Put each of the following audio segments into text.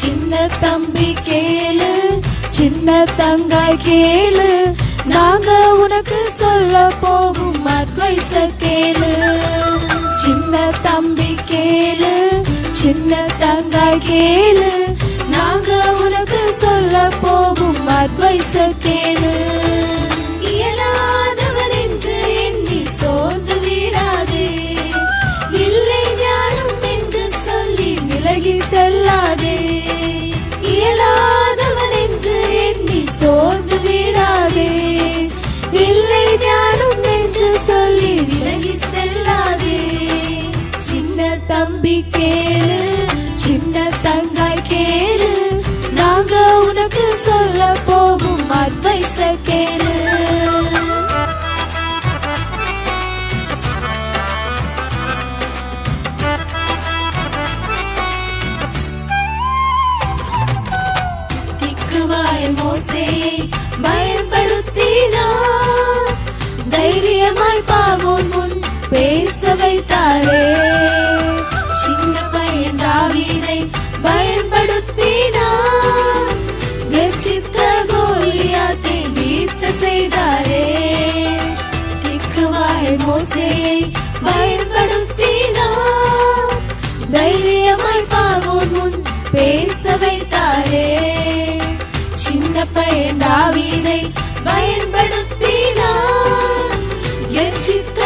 சின்ன தம்பி கேளு சின்ன தங்காய் கேளு. நாங்க உனக்கு சொல்ல போகும் அட்வைஸ கேளு. சின்ன தம்பி கேளு சின்ன தங்காய் கேளு. நாங்க உனக்கு சொல்ல போகும் அட்வைஸ கேளு. விலகி செல்லாதே. இயலாதவன் என்று எண்ணி சோர்ந்து விடாதே. இல்லை ஞானம் என்று சொல்லி விலகி செல்லாதே. சின்ன தம்பி கேளு சின்ன தங்காய் கேளு. நாங்க உனக்கு சொல்ல போகும் அட்வைஸ கேளு. திக்குவாய மோசே பயன்படுத்தினார் தைரியமாய் பாவோன் முன் பேச வைத்தாரே. சின்ன பையன் தாவீதை பயன்படுத்தினார் கர்ஜித்த கோலியாத்தை வீழ்த்த செய்தாரே. திக்குவாய் மோசேயை பயன்படுத்தினார் தைரியமாய் பாவோன் முன் பேச வைத்தாரே. பையன் தாவீதை பயன்படுத்தினார் எச்சித்த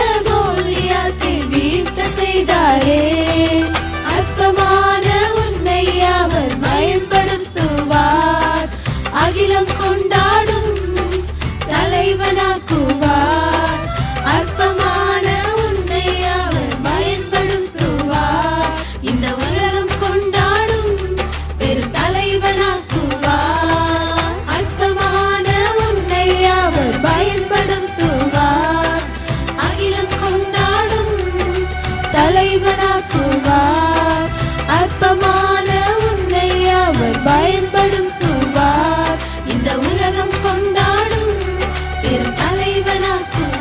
தலைவனாக்குவார். அற்பமான உன்னை அவர் பயன்படுத்துவார் இந்த உலகம் கொண்டாடும் பெரும் தலைவனாக்குவார்.